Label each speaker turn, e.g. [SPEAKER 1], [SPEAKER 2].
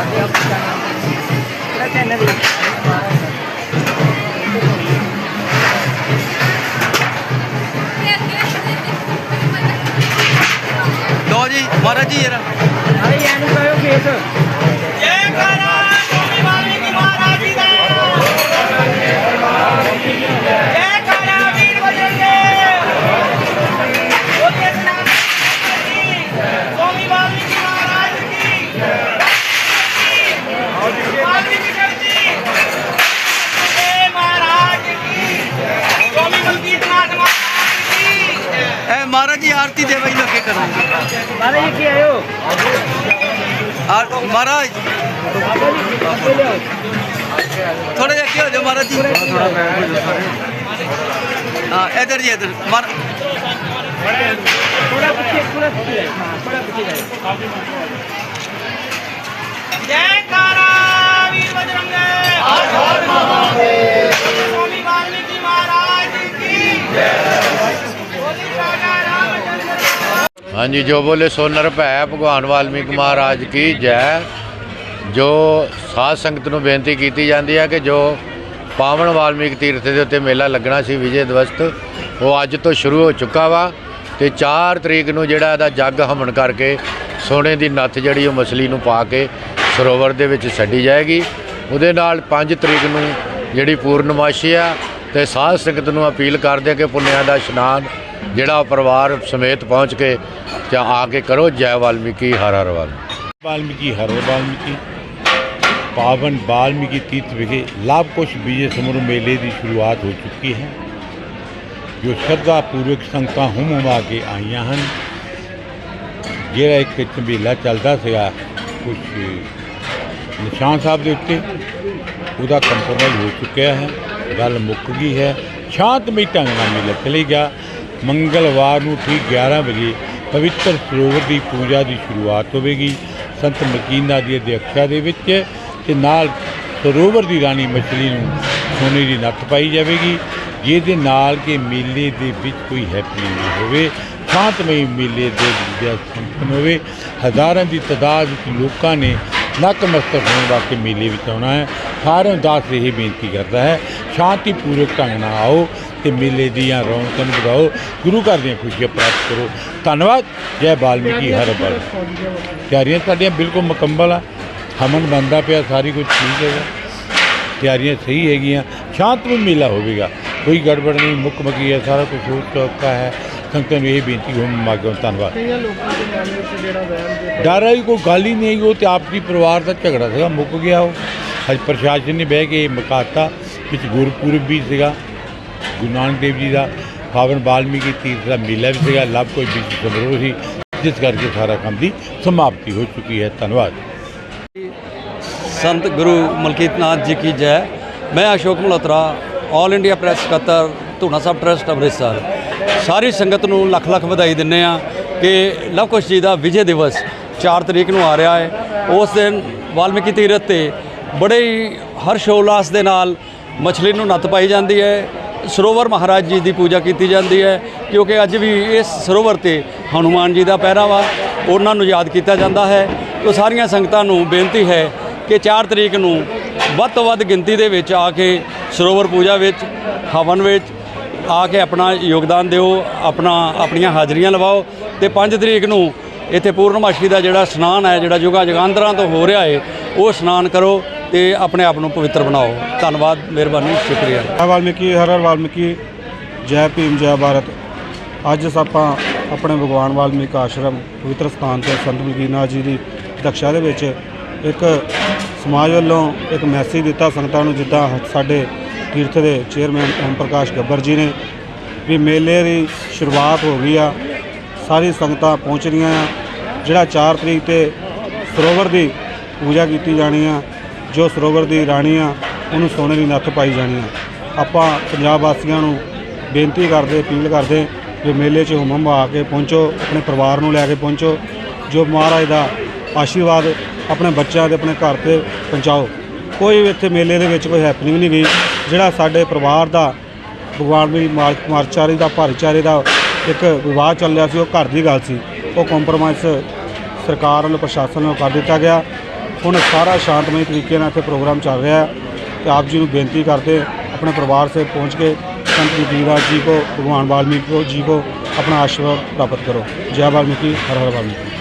[SPEAKER 1] ਲੋ ਜੀ ਮਹਾਰਾਜ ਜੀ ਜਰਾ ਇਹ ਮਹਾਰਾਜ ਜੀ ਆਰਤੀ ਦੇ ਵਈ ਲੱਗੇ ਕਰੋ
[SPEAKER 2] ਮਾਰੇ ਜੀ ਕੀ ਆਇਓ
[SPEAKER 1] ਆ ਮਹਾਰਾਜ ਥੋੜਾ ਜਿਹਾ ਕੀ ਹੋ ਜਾਓ ਮਹਾਰਾਜ ਜੀ ਹਾਂ ਇਧਰ
[SPEAKER 3] ਹਾਂਜੀ, ਜੋ ਬੋਲੇ ਸੋ ਨਰ ਭੈ, ਭਗਵਾਨ ਵਾਲਮੀਕ ਮਹਾਰਾਜ ਕੀ ਜੈ। ਜੋ ਸਾਧ ਸੰਗਤ ਨੂੰ ਬੇਨਤੀ ਕੀਤੀ ਜਾਂਦੀ ਹੈ ਕਿ ਜੋ ਪਾਵਨ ਵਾਲਮੀਕ ਤੀਰਥ ਦੇ ਉੱਤੇ ਮੇਲਾ ਲੱਗਣਾ ਸੀ ਵਿਜੇ ਦਿਵਸ, ਉਹ ਅੱਜ ਤੋਂ ਸ਼ੁਰੂ ਹੋ ਚੁੱਕਾ ਵਾ ਤੇ 4 ਤਰੀਕ ਨੂੰ ਜਿਹੜਾ ਇਹਦਾ ਜੱਗ ਹਮਨ ਕਰਕੇ ਸੋਨੇ ਦੀ ਨੱਥ ਜਿਹੜੀ ਉਹ ਮਛਲੀ ਨੂੰ ਪਾ ਕੇ ਸਰੋਵਰ ਦੇ ਵਿੱਚ ਛੱਡੀ ਜਾਏਗੀ। ਉਹਦੇ ਨਾਲ 5 ਤਰੀਕ ਨੂੰ ਜਿਹੜੀ ਪੂਰਨਮਾਸ਼ੀ ਆ ਤੇ ਸਾਧ ਸੰਗਤ ਨੂੰ ਅਪੀਲ ਕਰਦੇ ਕਿ ਪੁੰਨਿਆਂ ਦਾ ਇਸ਼ਨਾਨ ਜਿਹੜਾ ਪਰਿਵਾਰ ਸਮੇਤ ਪਹੁੰਚ ਕੇ ਜਾਂ ਆ ਕੇ ਕਰੋ ਜੈ ਵਾਲਮੀਕੀ, ਹਰ ਹਰ ਵਾਲਮੀਕੀ
[SPEAKER 4] ਵਾਲਮੀਕੀ, ਹਰ ਹਰ ਵਾਲਮੀਕੀ, ਪਾਵਨ ਵਾਲਮੀਕੀ ਤੀਰਥ ਵਿਖੇ ਲਾਭਕੁਸ਼ ਵਿਜੇ ਸਮਰੂਹ ਮੇਲੇ ਦੀ ਸ਼ੁਰੂਆਤ ਹੋ ਚੁੱਕੀ ਹੈ, ਜੋ ਸ਼ਰਧਾ ਪੂਰਵਕ ਸੰਗਤਾਂ ਹੁਮ ਹੁਮਾ ਕੇ ਆਈਆਂ ਹਨ। ਜਿਹੜਾ ਇੱਕ ਚੰਬੀਲਾ ਚੱਲਦਾ ਸੀਗਾ, ਕੁਛ ਨਿਸ਼ਾਨ ਸਾਹਿਬ ਦੇ ਉੱਤੇ, ਉਹਦਾ ਕੰਪਰਮਾਈਜ਼ ਹੋ ਚੁੱਕਿਆ ਹੈ, ਗੱਲ ਮੁੱਕ ਗਈ ਹੈ। ਸ਼ਾਂਤਮਈ ਢੰਗ ਨਾਲ ਮੇਲਾ ਚਲੇ ਗਿਆ। ਮੰਗਲਵਾਰ ਨੂੰ ਠੀਕ 11 ਵਜੇ ਪਵਿੱਤਰ ਸਰੋਵਰ ਦੀ ਪੂਜਾ ਦੀ ਸ਼ੁਰੂਆਤ ਹੋਵੇਗੀ। ਸੰਤ ਮਕੀਨਾ ਦੀ ਅਧਿਕਸ਼ਤਾ ਦੇ ਵਿੱਚ ਤੇ ਨਾਲ ਸਰੋਵਰ ਦੀ ਰਾਣੀ ਮਛਲੀ ਨੂੰ ਸੋਨੇ ਦੀ ਨੱਥ ਪਾਈ ਜਾਵੇਗੀ। ਜਿਹਦੇ ਨਾਲ ਕਿ ਮੇਲੇ ਦੇ ਵਿੱਚ ਕੋਈ ਹੈਪਨਿੰਗ ਨਹੀਂ ਹੋਵੇ ਸ਼ਾਂਤਮਈ ਮੇਲੇ ਦੇ ਵਿੱਚ ਸੰਪਨ ਹੋਵੇ। ਹਜ਼ਾਰਾਂ ਦੀ ਤਾਦਾਦ ਵਿੱਚ ਲੋਕਾਂ ਨੇ ਨਤਮਸਤਕ ਹੋਣ ਵਾਸਤੇ ਮੇਲੇ ਵਿੱਚ ਆਉਣਾ ਹੈ। ਸਾਰਿਆਂ ਨੂੰ ਦਾਸ ਇਹ ਬੇਨਤੀ ਕਰਦਾ ਹੈ, ਸ਼ਾਂਤੀਪੂਰਵਕ ਢੰਗ ਨਾਲ ਆਓ। ਤੇ ਮੇਲੇ ਦੀਆਂ ਰੌਣਕਾਂ ਨੂੰ ਵਧਾਓ। ਗੁਰੂ ਘਰ ਦੀਆਂ ਖੁਸ਼ੀਆਂ ਪ੍ਰਾਪਤ ਕਰੋ। ਧੰਨਵਾਦ। ਜੈ ਬਾਲਮੀਕੀ ਹਰ ਬਲ। ਤਿਆਰੀਆਂ ਸਾਡੀਆਂ ਬਿਲਕੁਲ ਮੁਕੰਮਲ ਆ। ਹਮਨ ਬੰਦਾ ਪਿਆ ਸਾਰੀ ਕੁਝ ਠੀਕ ਹੈਗਾ। ਤਿਆਰੀਆਂ ਸਹੀ ਹੈਗੀਆਂ। ਸ਼ਾਂਤਮਈ ਮੇਲਾ ਹੋਵੇਗਾ। ਕੋਈ ਗੜਬੜ ਨਹੀਂ ਮੁੱਕ ਮਕੀ ਹੈ ਸਾਰਾ ਕੁਝ ਹੋ ਚੁੱਕਾ ਹੈ। ਸੰਗਤਾਂ ਨੂੰ ਇਹ ਬੇਨਤੀ ਹੋਮ ਮਾਗੋ ਧੰਨਵਾਦ। ਡਰ ਵਾਲੀ ਕੋਈ ਗੱਲ ਹੀ ਨਹੀਂ ਉਹ ਤੇ ਆਪਸੀ ਪਰਿਵਾਰ ਦਾ ਝਗੜਾ ਸੀਗਾ ਮੁੱਕ ਗਿਆ ਉਹ। ਅੱਜ ਪ੍ਰਸ਼ਾਸਨ ਨੇ ਬਹਿ ਕੇ ਮੁਕਾਤਾ ਵਿੱਚ ਗੁਰਪੁਰਬ ਵੀ ਸੀਗਾ। ਗੁਰੂ ਨਾਨਕ ਦੇਵ ਜੀ ਦਾ ਪਾਵਨ ਬਾਲਮੀਕੀ ਤੀਰਥ ਦਾ ਮੇਲਾ ਵੀ ਸੀਗਾ ਲੱਭ ਕੋਈ ਵੀ ਸਮਾਰੋਹ ਸੀ ਜਿਸ ਕਰਕੇ ਸਾਰਾ ਕੰਮ ਦੀ ਸਮਾਪਤੀ ਹੋ ਚੁੱਕੀ ਹੈ ਧੰਨਵਾਦ
[SPEAKER 1] संत गुरु मलकीत नाथ जी की जय मैं Ashok Malhotra all India press ਸਕੱਤਰ ਧੂਣਾ ਸਾਹਿਬ ਟਰਸਟ ਅੰਮ੍ਰਿਤਸਰ ਸਾਰੀ ਸੰਗਤ ਨੂੰ ਲੱਖ ਲੱਖ ਵਧਾਈ ਦਿੰਨੇ ਆ ਕਿ ਲਵਕੁਸ਼ ਜੀ ਦਾ ਵਿਜੇ ਦਿਵਸ 4 ਤਰੀਕ ਨੂੰ ਆ ਰਿਹਾ ਹੈ ਉਸ ਦਿਨ ਵਾਲਮੀਕੀ ਤੀਰਥ ਤੇ ਬੜੇ ਹੀ ਹਰਸ਼ ਉਲਾਸ ਦੇ ਨਾਲ ਮਛਲੀ ਨੂੰ ਨੱਤ ਪਾਈ ਜਾਂਦੀ ਹੈ ਸਰੋਵਰ ਮਹਾਰਾਜ ਜੀ ਦੀ ਪੂਜਾ ਕੀਤੀ ਜਾਂਦੀ ਹੈ, ਕਿਉਂਕਿ ਅੱਜ ਵੀ ਇਸ ਸਰੋਵਰ ਤੇ ਹਨੂਮਾਨ ਜੀ ਦਾ ਪਹਿਰਾ ਵਾ ਉਹਨਾਂ ਨੂੰ ਯਾਦ ਕੀਤਾ ਜਾਂਦਾ ਹੈ। ਤੋ ਸਾਰੀਆਂ ਸੰਗਤਾਂ ਨੂੰ ਬੇਨਤੀ ਹੈ ਕਿ 4 ਤਰੀਕ ਨੂੰ ਵੱਧ ਤੋਂ ਵੱਧ ਗਿਣਤੀ ਦੇ ਵਿੱਚ ਆ ਕੇ ਸਰੋਵਰ ਪੂਜਾ ਵਿੱਚ, ਹਵਨ ਵਿੱਚ ਆ ਕੇ ਆਪਣਾ ਯੋਗਦਾਨ ਦਿਓ, ਆਪਣਾ, ਆਪਣੀਆਂ ਹਾਜ਼ਰੀਆਂ ਲਵਾਓ ਤੇ 5 ਤਰੀਕ ਨੂੰ ਇੱਥੇ ਪੂਰਨਮਾਸ਼ੀ ਦਾ ਜਿਹੜਾ ਇਸ਼ਨਾਨ ਹੈ, ਜਿਹੜਾ ਯੁਗਾ ਜਗਾਂਦਰਾਂ ਤੋਂ ਹੋ ਰਿਹਾ ਹੈ, ਉਹ ਇਸ਼ਨਾਨ ਕਰੋ। ਤੇ ਆਪਣੇ ਆਪ ਨੂੰ ਪਵਿੱਤਰ ਬਣਾਓ। ਧੰਨਵਾਦ, ਮਿਹਰਬਾਨੀ, ਸ਼ੁਕਰੀਆ।
[SPEAKER 5] ਜੈ ਵਾਲਮੀਕੀ, ਹਰ ਹਰ ਵਾਲਮੀਕੀ। ਜੈ ਭੀਮ, ਜੈ ਭਾਰਤ। ਅੱਜ ਆਪਾਂ ਆਪਣੇ ਭਗਵਾਨ ਵਾਲਮੀਕ ਆਸ਼ਰਮ, ਪਵਿੱਤਰ ਸਥਾਨ ਤੇ ਸੰਤ ਮਲਕੀਨਾਥ ਜੀ ਦੀ ਦਕਸ਼ਾ ਦੇ ਵਿੱਚ ਇੱਕ ਸਮਾਜ ਵੱਲੋਂ ਇੱਕ ਮੈਸੇਜ ਦਿੱਤਾ ਸੰਗਤਾਂ ਨੂੰ, ਜਿੱਦਾਂ ਸਾਡੇ ਤੀਰਥ ਦੇ ਚੇਅਰਮੈਨ ਓਮ ਪ੍ਰਕਾਸ਼ ਗੱਬਰ ਜੀ ਨੇ ਵੀ ਮੇਲੇ ਦੀ ਸ਼ੁਰੂਆਤ ਹੋ ਗਈ ਆ। ਸਾਰੀ ਸੰਗਤਾਂ ਪਹੁੰਚ ਰਹੀਆਂ ਆ। ਜਿਹੜਾ 4 ਤਰੀਕ ਤੇ ਸਰੋਵਰ ਦੀ ਪੂਜਾ ਕੀਤੀ ਜਾਣੀ ਆ। ਜੋ ਸਰੋਵਰ ਦੀ ਰਾਣੀ ਆ, ਉਹਨੂੰ ਸੋਨੇ ਦੀ ਨੱਥ ਪਾਈ ਜਾਣੀ ਆ। ਆਪਾਂ ਪੰਜਾਬ ਵਾਸੀਆਂ ਨੂੰ ਬੇਨਤੀ ਕਰਦੇ, ਅਪੀਲ ਕਰਦੇ ਵੀ ਮੇਲੇ 'ਚ ਹੁਮਮ ਆ ਕੇ ਪਹੁੰਚੋ, ਆਪਣੇ ਪਰਿਵਾਰ ਨੂੰ ਲੈ ਕੇ ਪਹੁੰਚੋ, ਜੋ ਮਹਾਰਾਜ ਦਾ ਆਸ਼ੀਰਵਾਦ ਆਪਣੇ ਬੱਚਿਆਂ ਦੇ ਆਪਣੇ ਘਰ ਤੇ ਪਹੁੰਚਾਓ। ਕੋਈ ਇੱਥੇ ਮੇਲੇ ਦੇ ਵਿੱਚ ਕੋਈ ਹੈਪਨਿੰਗ ਨਹੀਂ ਗਈ ਜਿਹੜਾ ਸਾਡੇ ਪਰਿਵਾਰ ਦਾ, ਭਗਵਾਨ ਦੀ ਮਾਰ- ਮਾਰਚਾਰੇ ਦਾ ਭਾਈਚਾਰੇ ਦਾ ਇੱਕ ਵਿਵਾਦ ਚੱਲ ਰਿਹਾ ਸੀ, ਉਹ ਘਰ ਦੀ ਗੱਲ ਸੀ। ਉਹ ਕੰਪਰੋਮਾਈਜ਼ ਸਰਕਾਰ ਵੱਲੋਂ, ਪ੍ਰਸ਼ਾਸਨ ਵੱਲੋਂ ਕਰ ਦਿੱਤਾ ਗਿਆ। ਹੁਣ ਸਾਰਾ ਸ਼ਾਂਤਮਈ ਤਰੀਕੇ ਨਾਲ ਇੱਥੇ ਪ੍ਰੋਗਰਾਮ ਚੱਲ ਰਿਹਾ ਹੈ ਤੇ ਆਪ ਜੀ ਨੂੰ ਬੇਨਤੀ ਕਰਦੇ ਆਪਣੇ ਪਰਿਵਾਰ ਸੇ ਪਹੁੰਚ ਕੇ ਸੰਤ ਦੀਵਾਰ ਜੀ ਕੋ, ਭਗਵਾਨ ਵਾਲਮੀਕ ਜੀ ਕੋ ਆਪਣਾ ਆਸ਼ੀਰਵਾਦ ਪ੍ਰਾਪਤ ਕਰੋ। ਜੈ ਵਾਲਮੀਕੀ, ਹਰ ਹਰ ਵਾਲਮੀਕੀ।